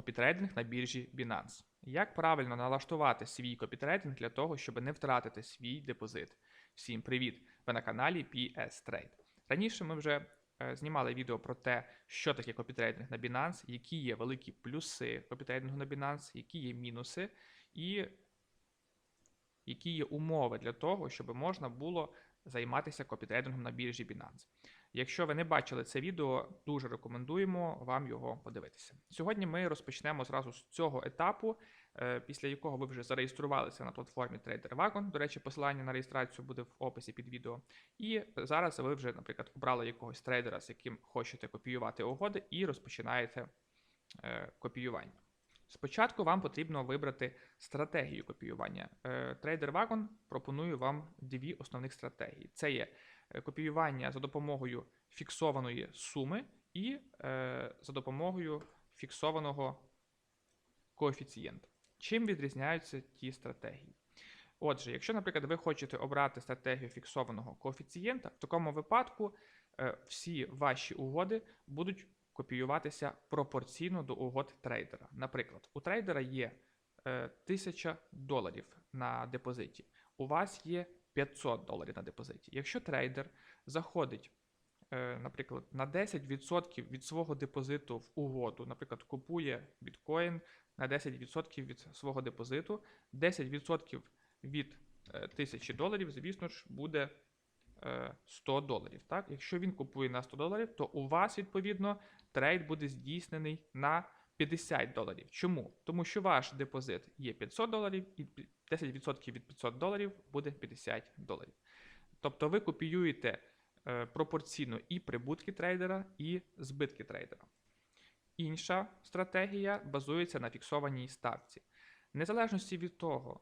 Копітрейдинг на біржі Binance. Як правильно налаштувати свій копітрейдинг для того, щоб не втратити свій депозит? Всім привіт! Ви на каналі PS Trade. Раніше ми вже е, знімали відео про те, що таке копітрейдинг на Binance, які є великі плюси копітрейдингу на Binance, які є мінуси, і які є умови для того, щоб можна було займатися копітрейдингом на біржі Binance. Якщо ви не бачили це відео, дуже рекомендуємо вам його подивитися. Сьогодні ми розпочнемо зразу з цього етапу, е, після якого ви вже зареєструвалися на платформі Trader Wagon. До речі, посилання на реєстрацію буде в описі під відео. І зараз ви вже, наприклад, обрали якогось трейдера, з яким хочете копіювати угоди, і розпочинаєте е, копіювання. Спочатку вам потрібно вибрати стратегію копіювання. Е, Trader Wagon пропонує вам дві основних стратегії: це є копіювання за допомогою фіксованої суми і е, за допомогою фіксованого коефіцієнта. Чим відрізняються ті стратегії? Отже, якщо, наприклад, ви хочете обрати стратегію фіксованого коефіцієнта, в такому випадку е, всі ваші угоди будуть копіюватися пропорційно до угод трейдера. Наприклад, у трейдера є е, 1000 доларів на депозиті, у вас є 500 доларів на депозиті. Якщо трейдер заходить, е, наприклад, на 10% від свого депозиту в угоду, наприклад, купує біткоін на 10% від свого депозиту, 10% від е, 1000 доларів, звісно ж, буде е, 100 доларів. Так? Якщо він купує на 100 доларів, то у вас, відповідно, трейд буде здійснений на 50 доларів. Чому? Тому що ваш депозит є 500 доларів, і 10% від 500 доларів буде 50 доларів. Тобто ви копіюєте е, пропорційно і прибутки трейдера, і збитки трейдера. Інша стратегія базується на фіксованій ставці. Незалежності від того,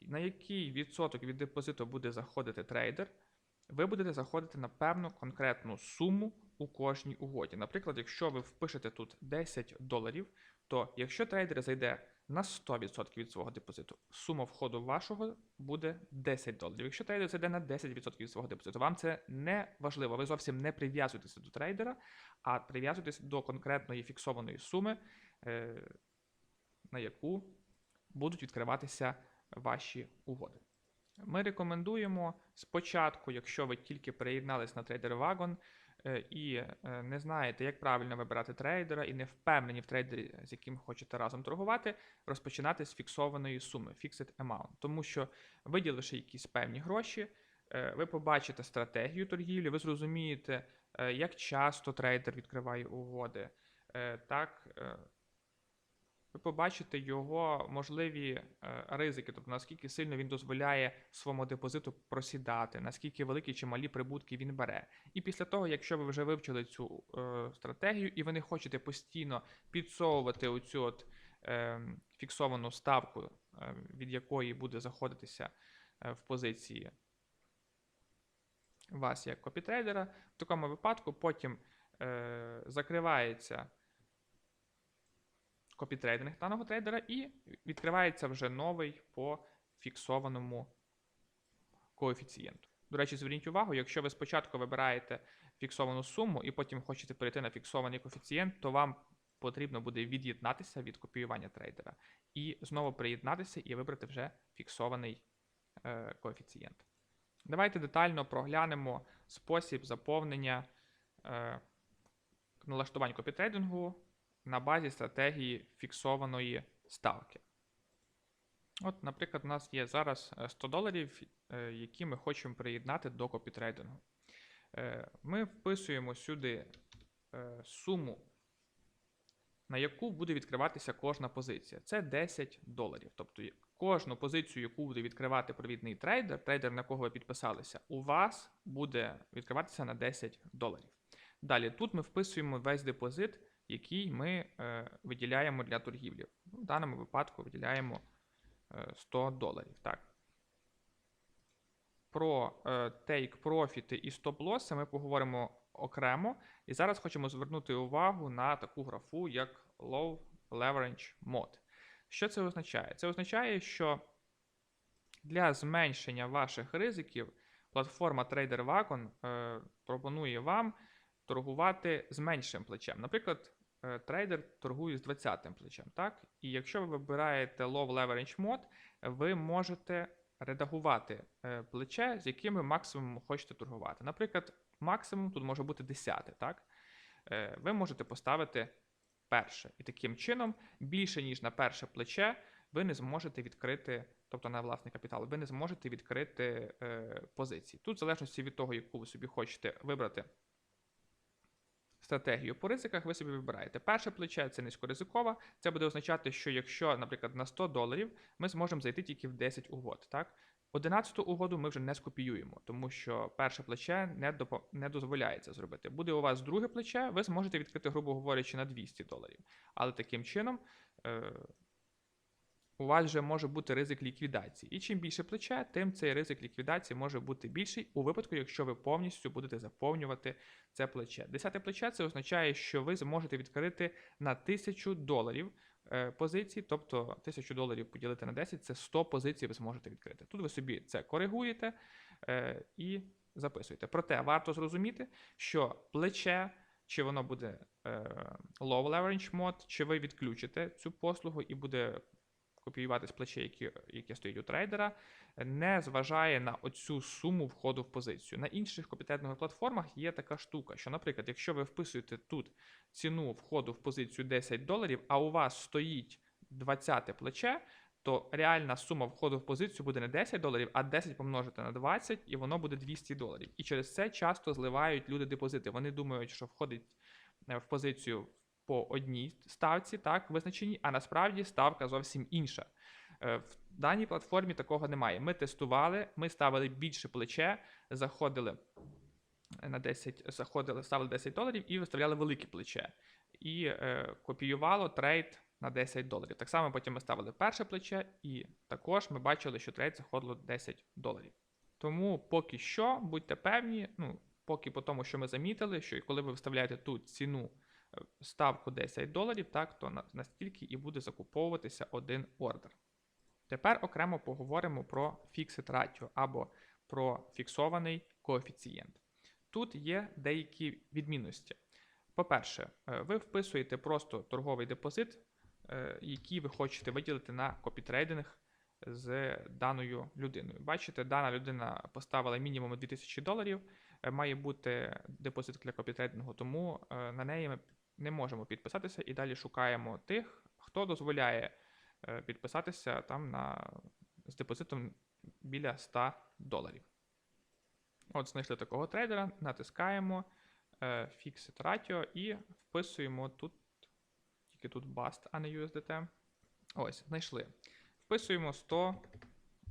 на який відсоток від депозиту буде заходити трейдер, ви будете заходити на певну конкретну суму у кожній угоді. Наприклад, якщо ви впишете тут 10 доларів, то якщо трейдер зайде на 100% від свого депозиту, сума входу вашого буде 10 доларів. Якщо трейдер зайде на 10% від свого депозиту, вам це не важливо. Ви зовсім не прив'язуєтеся до трейдера, а прив'язуєтеся до конкретної фіксованої суми, е, на яку будуть відкриватися ваші угоди. Ми рекомендуємо спочатку, якщо ви тільки приєднались на Trader Wagon е, і е, не знаєте, як правильно вибирати трейдера, і не впевнені в трейдері, з яким хочете разом торгувати, розпочинати з фіксованої суми Fixed Amount. Тому що, виділивши якісь певні гроші, е, ви побачите стратегію торгівлі, ви зрозумієте, е, як часто трейдер відкриває угоди. е, Так, е, ви побачите його можливі е, ризики, тобто наскільки сильно він дозволяє своєму депозиту просідати, наскільки великі чи малі прибутки він бере. І після того, якщо ви вже вивчили цю е, стратегію, і ви не хочете постійно підсовувати оцю от, е, фіксовану ставку, е, від якої буде заходитися е, в позиції вас як копітрейдера, в такому випадку потім е, закривається копітрейдинг даного трейдера і відкривається вже новий по фіксованому коефіцієнту. До речі, зверніть увагу, якщо ви спочатку вибираєте фіксовану суму і потім хочете перейти на фіксований коефіцієнт, то вам потрібно буде від'єднатися від копіювання трейдера і знову приєднатися і вибрати вже фіксований е, коефіцієнт. Давайте детально проглянемо спосіб заповнення е, налаштувань копітрейдингу на базі стратегії фіксованої ставки. От, наприклад, у нас є зараз е, 100 доларів, е, які ми хочемо приєднати до копітрейдингу. Е, Ми вписуємо сюди е, суму, на яку буде відкриватися кожна позиція. Це 10 доларів. Тобто кожну позицію, яку буде відкривати провідний трейдер, трейдер, на кого ви підписалися, у вас буде відкриватися на 10 доларів. Далі тут ми вписуємо весь депозит, який ми е, виділяємо для торгівлі. В даному випадку виділяємо е, 100 доларів. Так. Про е, take профіти і стоп-лоси ми поговоримо окремо. І зараз хочемо звернути увагу на таку графу, як Low Leverage Mode. Що це означає? Це означає, що для зменшення ваших ризиків платформа TraderWagon е, пропонує вам торгувати з меншим плечем. Наприклад, е, трейдер торгує з 20-м плечем, так? І якщо ви вибираєте Low Leverage Mode, ви можете редагувати е, плече, з яким ви максимум хочете торгувати. Наприклад, максимум тут може бути 10, так? Е, Ви можете поставити перше. І таким чином, більше ніж на перше плече, ви не зможете відкрити, тобто на власний капітал, ви не зможете відкрити е, позиції. Тут, в залежності від того, яку ви собі хочете вибрати стратегію по ризиках, ви собі вибираєте. Перше плече це низькоризикова. Це буде означати, що якщо, наприклад, на 100 доларів ми зможемо зайти тільки в 10 угод. Так? 11 угоду ми вже не скопіюємо, тому що перше плече не, допо- не дозволяє зробити. Буде у вас друге плече, ви зможете відкрити, грубо говорячи, на 200 доларів. Але таким чином е, у вас вже може бути ризик ліквідації. І чим більше плече, тим цей ризик ліквідації може бути більший у випадку, якщо ви повністю будете заповнювати це плече. Десяте плече це означає, що ви зможете відкрити на 1000 доларів е, позицій, тобто 1000 доларів поділити на 10 це 100 позицій ви зможете відкрити. Тут ви собі це коригуєте е, і записуєте. Проте варто зрозуміти, що плече, чи воно буде е, low leverage mode, чи ви відключите цю послугу і буде копіюватись плече, яке, яке стоїть у трейдера, не зважає на оцю суму входу в позицію. На інших капітальних платформах є така штука, що, наприклад, якщо ви вписуєте тут ціну входу в позицію 10 доларів, а у вас стоїть 20 плече, то реальна сума входу в позицію буде не 10 доларів, а 10 помножити на 20, і воно буде 200 доларів. І через це часто зливають люди депозити. Вони думають, що входить е, в позицію по одній ставці, так, визначеній, а насправді ставка зовсім інша. Е, В даній платформі такого немає. Ми тестували, ми ставили більше плече, заходили на 10, заходили, ставили 10 доларів і виставляли велике плече. І е, копіювало трейд на 10 доларів. Так само потім ми ставили перше плече, і також ми бачили, що трейд заходило 10 доларів. Тому поки що будьте певні, ну, поки по тому, що ми замітили, що коли ви виставляєте тут ціну е, ставку 10 доларів, так, то настільки і буде закуповуватися один ордер. Тепер окремо поговоримо про Fixed Ratio або про фіксований коефіцієнт. Тут є деякі відмінності. По-перше, е, ви вписуєте просто торговий депозит, е, який ви хочете виділити на копітрейдинг з даною людиною. Бачите, дана людина поставила мінімум 2000 доларів, е, має бути депозит для копітрейдингу, тому на неї ми не можемо підписатися і далі шукаємо тих, хто дозволяє е, підписатися там на, з депозитом біля 100 доларів. От знайшли такого трейдера, натискаємо е, Fixed Ratio і вписуємо тут, тільки тут BAST, а не USDT. Ось, знайшли. Вписуємо 100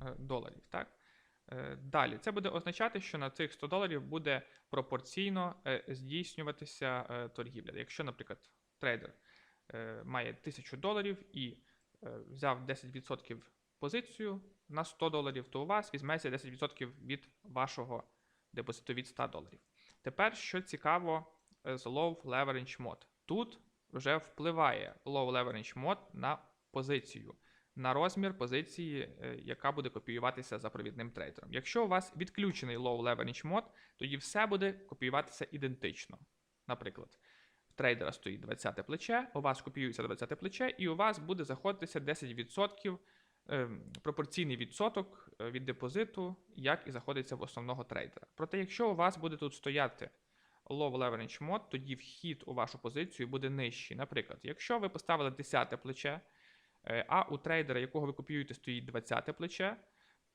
е, доларів. Так? Е, Далі, це буде означати, що на цих 100 доларів буде пропорційно е, здійснюватися е, торгівля. Якщо, наприклад, трейдер має 1000 доларів і взяв 10% позицію на 100 доларів, то у вас візьметься 10% від вашого депозиту від 100 доларів. Тепер, що цікаво з Low Leverage Mode. Тут вже впливає Low Leverage Mode на позицію, на розмір позиції, е, яка буде копіюватися за провідним трейдером. Якщо у вас відключений Low Leverage Mode, тоді все буде копіюватися ідентично. Наприклад, в трейдера стоїть 20 плече, у вас копіюється 20 плече, і у вас буде заходитися 10% ем, пропорційний відсоток е, від депозиту, як і заходиться в основного трейдера. Проте, якщо у вас буде тут стояти low leverage mode, тоді вхід у вашу позицію буде нижчий. Наприклад, якщо ви поставили 10 плече, е, а у трейдера, якого ви копіюєте, стоїть 20 плече,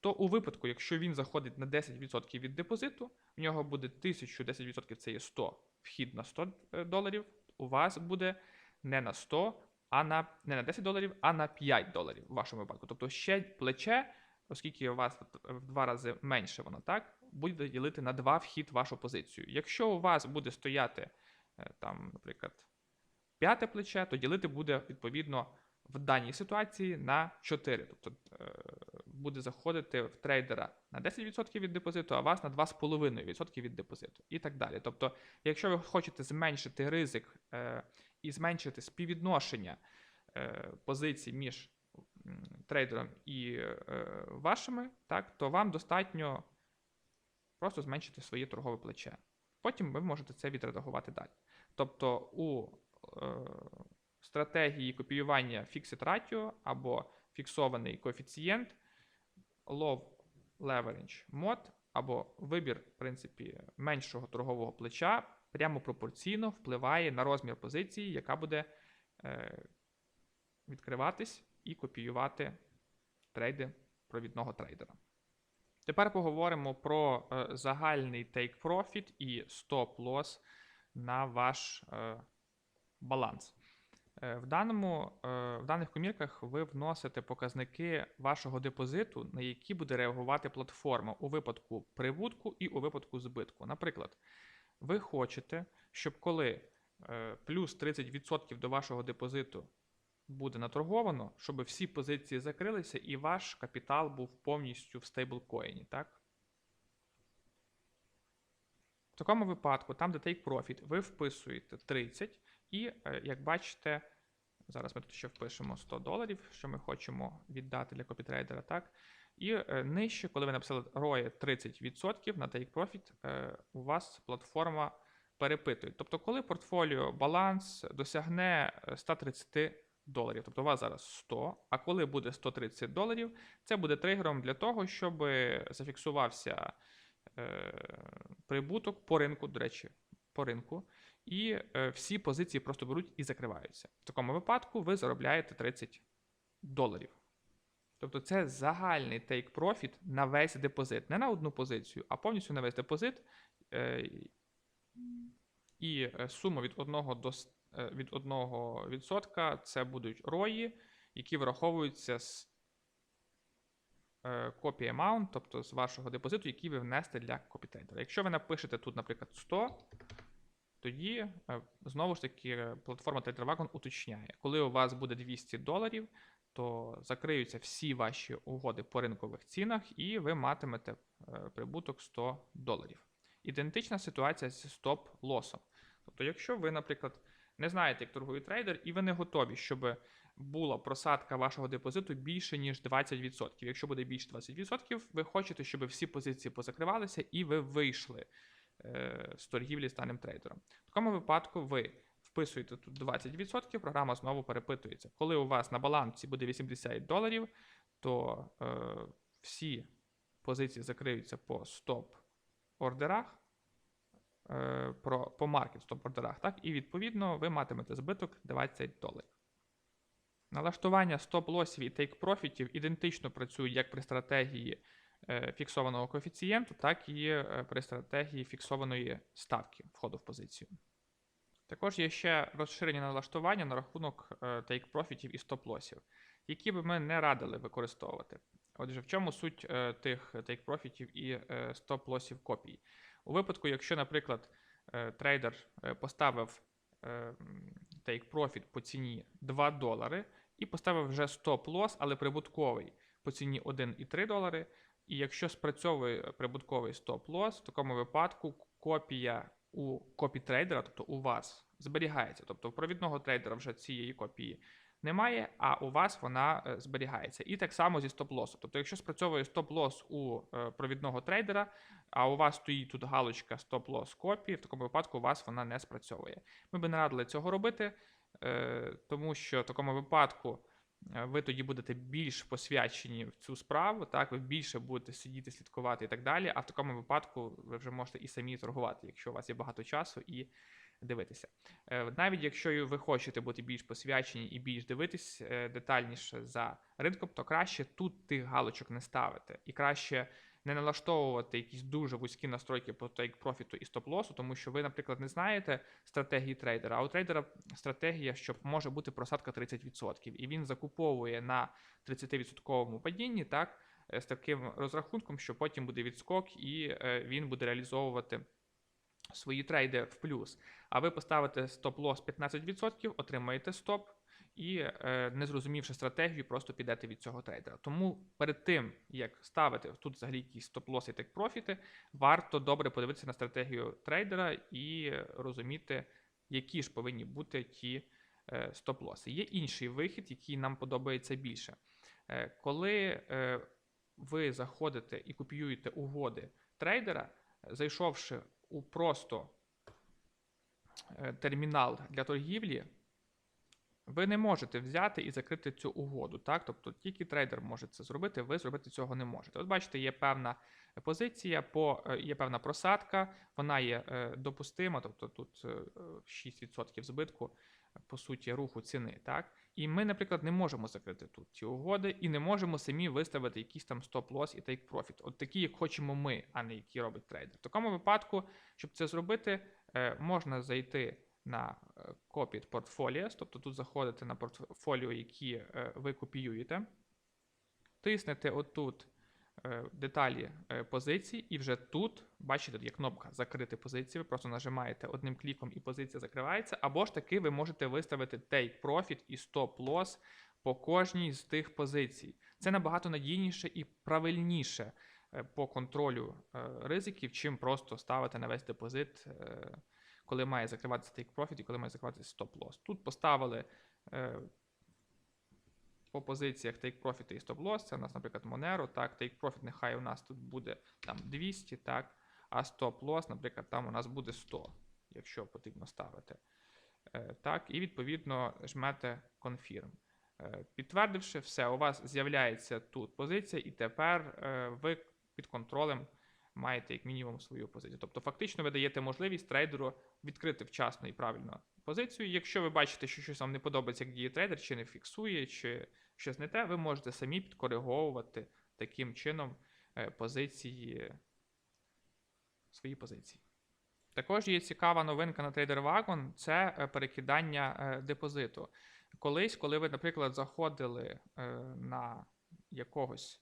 то у випадку, якщо він заходить на 10% від депозиту, в нього буде 1000, 10% це є 100, вхід на 100 е, доларів, у вас буде не на 100, а на не на 10 доларів, а на 5 доларів в вашому випадку. Тобто ще плече, оскільки у вас в два рази менше воно так, буде ділити на два вхід вашу позицію. Якщо у вас буде стояти е, там, наприклад, п'яте плече, то ділити буде відповідно в даній ситуації на 4. Тобто е, буде заходити в трейдера на 10% від депозиту, а вас на 2,5% від депозиту і так далі. Тобто, якщо ви хочете зменшити ризик е, і зменшити співвідношення е, позицій між трейдером і вашими, так, то вам достатньо просто зменшити своє торгове плече. Потім ви можете це відредагувати далі. Тобто у стратегії копіювання Fixed Ratio або фіксований коефіцієнт, Low Leverage Mode або вибір, в принципі, меншого торгового плеча прямо пропорційно впливає на розмір позиції, яка буде е, відкриватись і копіювати трейди провідного трейдера. Тепер поговоримо про е, загальний take profit і stop loss на ваш е, баланс. Е, в, даному, е, в даних комірках ви вносите показники вашого депозиту, на які буде реагувати платформа у випадку прибутку і у випадку збитку. Наприклад, ви хочете, щоб коли е, плюс 30% до вашого депозиту буде наторговано, щоб всі позиції закрилися і ваш капітал був повністю в стейблкоїні, так? В такому випадку, там, де take profit, ви вписуєте 30 і, як бачите, зараз ми тут ще впишемо 100 доларів, що ми хочемо віддати для копітрейдера, так? І е, нижче, коли ви написали ROE 30% на take profit, е, у вас платформа перепитує. Тобто, коли портфоліо баланс досягне е, 130 доларів, тобто у вас зараз 100, а коли буде 130 доларів, це буде тригером для того, щоб зафіксувався е, прибуток по ринку, до речі, по ринку, і е, всі позиції просто беруть і закриваються. В такому випадку ви заробляєте 30 доларів. Тобто це загальний take profit на весь депозит, не на одну позицію, а повністю на весь депозит. Е, і е, сума від 1 до від 1% це будуть рої, які враховуються з copy amount, тобто з вашого депозиту, який ви внесете для копітрейдера. Якщо ви напишете тут, наприклад, 100, тоді е, знову ж таки е, платформа TraderWagon уточняє, коли у вас буде 200 доларів, то закриються всі ваші угоди по ринкових цінах, і ви матимете е, прибуток 100 доларів. Ідентична ситуація зі стоп-лосом. Тобто, якщо ви, наприклад, не знаєте, як торгує трейдер, і ви не готові, щоб була просадка вашого депозиту більше, ніж 20%. Якщо буде більше 20%, ви хочете, щоб всі позиції позакривалися і ви вийшли з торгівлі з трейдером. В такому випадку ви вписуєте тут 20%, програма знову перепитується. Коли у вас на балансі буде 80 доларів, то е, всі позиції закриються по стоп-ордерах, е, про, по маркет стоп-ордерах, так, і відповідно ви матимете збиток 20 доларів. Налаштування стоп-лосів і тейк-профітів ідентично працюють як при стратегії е, фіксованого коефіцієнту, так і е, при стратегії фіксованої ставки входу в позицію. Також є ще розширені налаштування на рахунок е, тейк-профітів і стоп-лосів, які би ми не радили використовувати. Отже, в чому суть е, тих тейк-профітів і е, стоп-лосів копій? У випадку, якщо, наприклад, е, трейдер е, поставив тейк-профіт по ціні 2 долари і поставив вже стоп-лос, але прибутковий по ціні 1,3 долари. І якщо спрацьовує прибутковий стоп-лос, в такому випадку копія у копі трейдера, тобто у вас, зберігається. Тобто в провідного трейдера вже цієї копії немає, а у вас вона е, зберігається. І так само зі стоп-лосом. Тобто, якщо спрацьовує стоп-лос у е, провідного трейдера, а у вас стоїть тут галочка стоп-лос копії, в такому випадку у вас вона не спрацьовує. Ми би не радили цього робити, е, тому що в такому випадку. Е, Ви тоді будете більш посвячені в цю справу, так ви більше будете сидіти, слідкувати і так далі. А в такому випадку ви вже можете і самі торгувати, якщо у вас є багато часу, і дивитися. Е, Навіть якщо ви хочете бути більш посвячені і більш дивитись е, детальніше за ринком, то краще тут тих галочок не ставити. І краще не налаштовувати якісь дуже вузькі настройки по тейк профіту і стоп-лосу, тому що ви, наприклад, не знаєте стратегії трейдера, а у трейдера стратегія, що може бути просадка 30%, і він закуповує на 30% падінні, так, е, з таким розрахунком, що потім буде відскок, і е, він буде реалізовувати свої трейди в плюс. А ви поставите стоп-лос 15%, отримаєте стоп. І, е, не зрозумівши стратегію, просто підете від цього трейдера. Тому перед тим, як ставити тут взагалі якісь стоп-лоси і тек-профіти, варто добре подивитися на стратегію трейдера і розуміти, які ж повинні бути ті е, стоп-лоси. Є інший вихід, який нам подобається більше. Е, коли ви заходите і копіюєте угоди трейдера, зайшовши у просто термінал для торгівлі, ви не можете взяти і закрити цю угоду. Так? Тобто тільки трейдер може це зробити, ви зробити цього не можете. От бачите, є певна позиція, по, е, є певна просадка, вона є е, допустима, тобто тут е, 6% збитку, по суті, руху ціни. Так? І ми, наприклад, не можемо закрити тут ці угоди і не можемо самі виставити якийсь там стоп-лосс і take profit. От такі, як хочемо ми, а не які робить трейдер. В такому випадку, щоб це зробити, е, можна зайти на е, Copied Portfolios, тобто тут заходите на портфоліо, які е, ви копіюєте, тиснете отут е, деталі позицій, і вже тут, бачите, є кнопка Закрити позиції. Ви просто нажимаєте одним кліком і позиція закривається. Або ж таки ви можете виставити Take Profit і Stop Loss по кожній з тих позицій. Це набагато надійніше і правильніше по контролю ризиків, чим просто ставити на весь депозит, коли має закриватися Take Profit і коли має закриватися Stop Loss. Тут поставили. е, по позиціях Take Profit і Stop Loss, це у нас, наприклад, Monero, так, Take Profit нехай у нас тут буде там 200, так, а Stop Loss, наприклад, там у нас буде 100, якщо потрібно ставити. Е, так, і відповідно жмете Confirm. Е, підтвердивши все, у вас з'являється тут позиція, і тепер е, ви під контролем маєте як мінімум свою позицію. Тобто, фактично, ви даєте можливість трейдеру відкрити вчасно і правильно позицію. Якщо ви бачите, що щось вам не подобається, як діє трейдер, чи не фіксує, чи щось не те, ви можете самі підкориговувати таким чином е, позиції, свої позиції. Також є цікава новинка на TraderWagon – це е, перекидання е, депозиту. Колись, коли ви, наприклад, заходили на якогось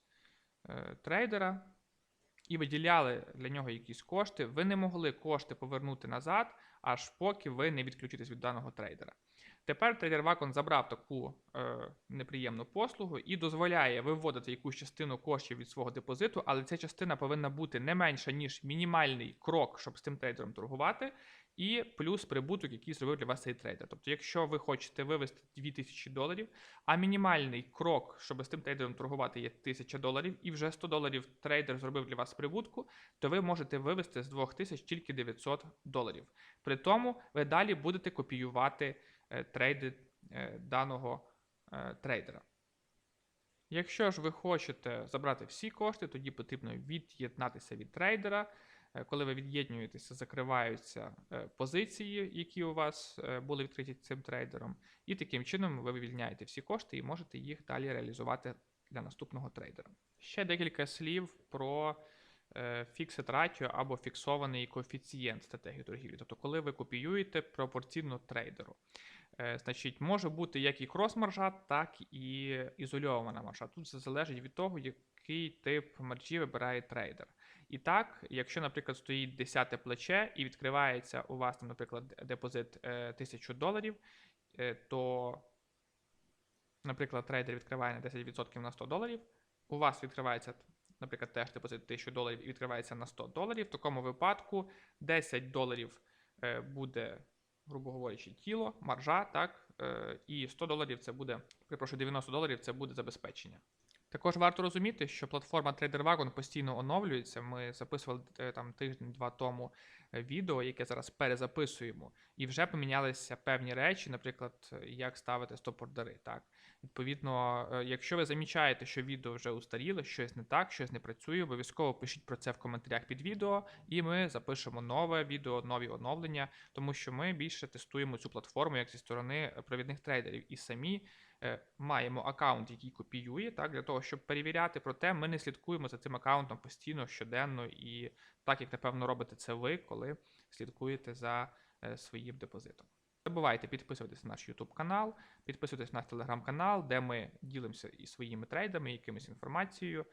трейдера і виділяли для нього якісь кошти, ви не могли кошти повернути назад, аж поки ви не відключитесь від даного трейдера. Тепер трейдер Вакон забрав таку е, неприємну послугу і дозволяє виводити якусь частину коштів від свого депозиту, але ця частина повинна бути не менша, ніж мінімальний крок, щоб з тим трейдером торгувати, і плюс прибуток, який зробив для вас цей трейдер. Тобто, якщо ви хочете вивести 2000 доларів, а мінімальний крок, щоб з тим трейдером торгувати, є 1000 доларів, і вже 100 доларів трейдер зробив для вас прибутку, то ви можете вивести з 2000 тільки 900 доларів. При тому ви далі будете копіювати е, трейди е, даного е, трейдера. Якщо ж ви хочете забрати всі кошти, тоді потрібно від'єднатися від трейдера. Е, Коли ви від'єднуєтеся, закриваються е, позиції, які у вас е, були відкриті цим трейдером, і таким чином ви вивільняєте всі кошти і можете їх далі реалізувати для наступного трейдера. Ще декілька слів про Fixed Ratio або фіксований коефіцієнт стратегії торгівлі. Тобто, коли ви копіюєте пропорційно трейдеру. Значить, може бути як і крос-маржа, так і ізольована маржа. Тут це залежить від того, який тип маржі вибирає трейдер. І так, якщо, наприклад, стоїть 10 плече і відкривається у вас, там, наприклад, депозит е, 1000 доларів, е, то, наприклад, трейдер відкриває на 10% на 100 доларів, у вас відкривається, наприклад, теж депозит 1000 доларів і відкривається на 100 доларів. В такому випадку 10 доларів е, буде, грубо говорячи, тіло, маржа, так, е, і 100 доларів це буде, перепрошую, 90 доларів це буде забезпечення. Також варто розуміти, що платформа TraderWagon постійно оновлюється. Ми записували е, там тиждень-два тому е, відео, яке зараз перезаписуємо, і вже помінялися певні речі, наприклад, як ставити стоп-ордери. Так, відповідно, е, якщо ви замічаєте, що відео вже устаріло, щось не так, щось не працює, обов'язково пишіть про це в коментарях під відео, і ми запишемо нове відео, нові оновлення, тому що ми більше тестуємо цю платформу як зі сторони провідних трейдерів і самі маємо аккаунт, який копіює, так, для того, щоб перевіряти, проте ми не слідкуємо за цим аккаунтом постійно, щоденно, і так як, напевно, робите це ви, коли слідкуєте за е, своїм депозитом. Не забувайте підписуватися на наш YouTube канал, підписуйтесь на наш Telegram канал, де ми ділимося і своїми трейдами, і якимось інформацією.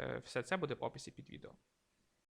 Е, Все це буде в описі під відео.